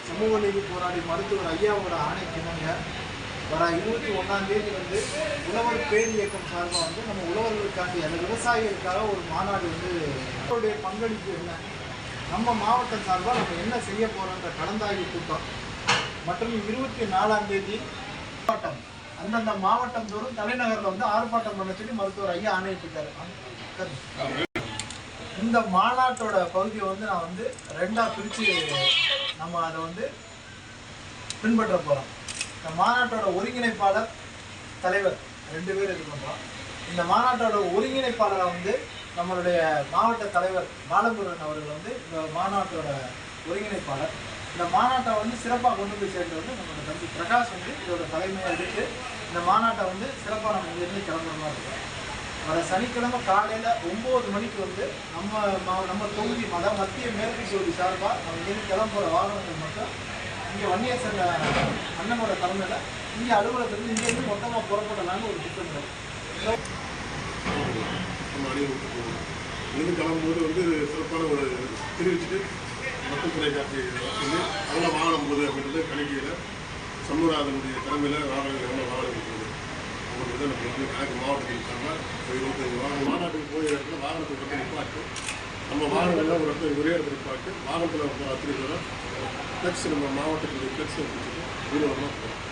சமூக நீதி போராடி மருத்துவர் ஐயாவோட ஆணை கிணங்க வர இருபத்தி ஒன்றாம் தேதி வந்து உழவர் பேர் இயக்கம் சார்பாக வந்து நம்ம உழவர்களுக்காக அந்த விவசாயிகளுக்காக ஒரு மாநாடு வந்து மக்களுடைய பங்களிப்பு என்ன? நம்ம மாவட்டம் சார்பாக நம்ம என்ன செய்ய போகிறோன்ற கலந்தாய்வு கூட்டம். மற்றும் இருபத்தி நாலாம் தேதி மாவட்டம். அந்தந்த மாவட்டம் தோறும் தலைநகரில் வந்து ஆர்ப்பாட்டம் பண்ண சொல்லி மருத்துவர் ஐயா ஆணையிட்டிருக்காரு. இந்த மாநாட்டோட பகுதியை வந்து நான் வந்து ரெண்டா பிரித்து நம்ம அதை வந்து பின்பற்ற போகிறோம் இந்த மாநாட்டோட ஒருங்கிணைப்பாளர் தலைவர் ரெண்டு பேர் இது பண்ணுறோம் இந்த மாநாட்டோட ஒருங்கிணைப்பாளரை வந்து நம்மளுடைய மாவட்ட தலைவர் பாலமுருகன் அவர்கள் வந்து இந்த மாநாட்டோட ஒருங்கிணைப்பாளர். இந்த மாநாட்டை வந்து சிறப்பாக கொண்டு போய் சேர்ந்து வந்து நம்மளோட தம்பி பிரகாஷ் வந்து இதோட தலைமையை எடுத்து இந்த மாநாட்டை வந்து சிறப்பாக நம்ம இங்கேருந்து கிளம்புற மாதிரி இருக்கும் வர சனிக்கிழமை காலையில் ஒம்பது மணிக்கு வந்து நம்ம மா- நம்ம தொகுதி அதாவது மத்திய மேற்கு தொகுதி சார்பாக நம்ம இங்கேருந்து கிளம்புற வாகனங்கள் மட்டும் இங்கே வன்னியசன் அண்ணனோட தலைமையில் இங்கே அலுவலகத்துலேருந்து இங்கேருந்து மொத்தமாக புறப்படலான்னு ஒரு திட்டம் இருக்கு. நம்ம கிளம்பும்போது வந்து சிறப்பான ஒரு தெரிவிச்சுட்டு மக்கள் தொலைக்காட்சி சொல்லி நல்ல வாகனம் போகுது அப்படின்றது கணிக்கையில் சண்முகநாதனுடைய தலைமையில் வாகனங்கள் எவ்வளோ வாகனம் இருக்குது அவங்க வந்து நம்ம வந்து கணக்கு மாவட்டத்தில் இருக்காங்க ஒரு இருபத்தஞ்சு வாகனம் மாநாட்டுக்கு போய் இடத்துல வாகனத்தை பற்றி நிப்பாட்டு நம்ம வாகனங்கள்லாம் ஒரு இடத்துல ஒரே இடத்துல நிப்பாட்டு வாகனத்தில் வந்து அத்தனை பேரும் ஃப்ளெக்ஸ் நம்ம மாவட்டத்துடைய ஃப்ளெக்ஸை வச்சுட்டு ஊர்வலமாக போகிறோம்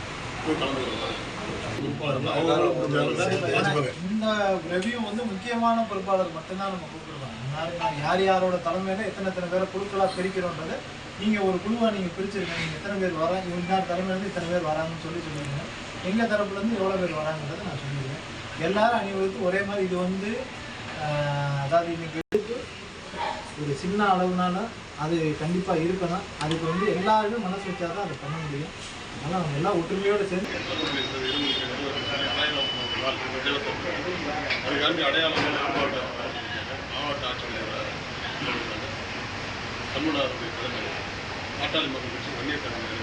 போய் இந்த ரெவியூ வந்து முக்கியமான பொறுப்பாளர் மட்டும்தான் நம்ம கூப்பிடுவோம் யார் யார் யாரோட தலைமையில எத்தனை எத்தனை பேரை குழுக்களாக பிரிக்கிறோன்றது நீங்கள் ஒரு குழுவாக நீங்கள் பிரிச்சிருக்கீங்க. நீங்கள் எத்தனை பேர் வரா இவங்க தலைமையிலேருந்து இத்தனை பேர் வராங்கன்னு சொல்லி சொல்லிடுங்க எங்கள் தரப்புலேருந்து எவ்வளோ பேர் வராங்கன்றதை நான் சொல்லிடுவேன் எல்லாரும் அணிவகுத்து ஒரே மாதிரி இது வந்து ஆஹ், அதாவது இன்னைக்கு எடுத்து ஒரு சின்ன அளவுனால அது கண்டிப்பாக இருக்கணும். அதுக்கு வந்து எல்லாருமே மனசு வச்சா தான் அதை பண்ண முடியும். அதனால் அவங்க எல்லாம் ஒற்றுமையோடு சேர்ந்து அதுக்காண்டி அடையாளம் மாவட்ட மாவட்ட ஆட்சியர் தமிழ்நாடு தலைமை பாட்டாளி மக்கள் கட்சி வன்னிய தலைமை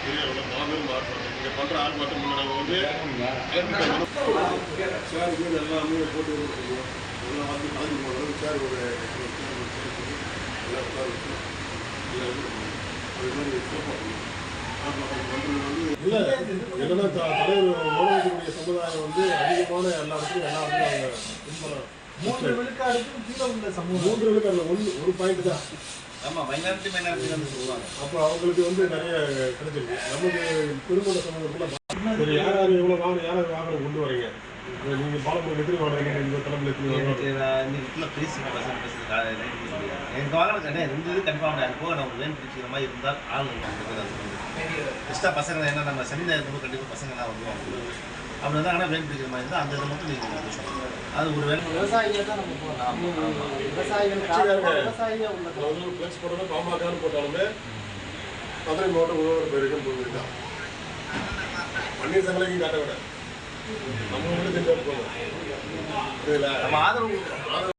பெரிய அளவில் மாபெரும் ஆர்ப்பாட்டம் இங்கே பண்ணுற ஆர்ப்பாட்டம் முன்னாடி வந்து சேர் வீடு எல்லாமே போட்டு கொடுத்துருவோம் எல்லாம் வந்து கலந்து சேர் ஒரு எல்லாம் உட்கார எல்லாம் அது மாதிரி பண்ணுவோம் இல்லை என்னன்னா த- தலைவர் மனோஜனுடைய சமுதாயம் வந்து அதிகமான எல்லா இடத்துலையும் எல்லா இடத்துலையும் அவங்க. மூன்று விழுக்காடுக்கும் கீழே உள்ள சமூகம். மூன்று பேருக்கு அதில் ஒன்று ஒரு பாயிண்ட் தான். ஆமா மைனாரிட்டி மைனாரிட்டி வந்து சொல்லுவாங்க. அப்போ அவங்களுக்கு வந்து நிறைய கிடைச்சிருக்கு. நமக்கு பெருமள சமூகத்தில் யார் யார் எவ்வளோ வாங்கணும் யார் யார் வாகனம் கொண்டு வரீங்க? இப்ப நீங்க பாலமுறை எத்தனை வாங்குறீங்க இந்த எனக்கு வாங்கின கிடையாது ரெண்டு இது கன்ஃபார்ம் ஆகும் போக நம்ம வேன் பிடிச்சிக்கிற மாதிரி இருந்தால் ஆள் எக்ஸ்ட்ரா பசங்க ஏன்னா நம்ம சனி போது கண்டிப்பாக பசங்களாம் வருவாங்க. அப்படி இருந்தால் ஆனால் வேன் பிடிக்கிற மாதிரி இருந்தால் அந்த இதை மட்டும் நீங்கள் அது ஒரு வேலை. விவசாயிகளை தான் நம்ம போகலாம் விவசாயிகள் விவசாயியா உள்ள ஃப்ளெக்ஸ் போட்டாலும் பாமகன்னு போட்டாலுமே மதுரை மாவட்டம் உழவர் பேருக்கும் போயிருக்கான் பன்னீர் சங்கலைக்கும் காட்ட விட நம்ம இதில் நம்ம ஆதரவு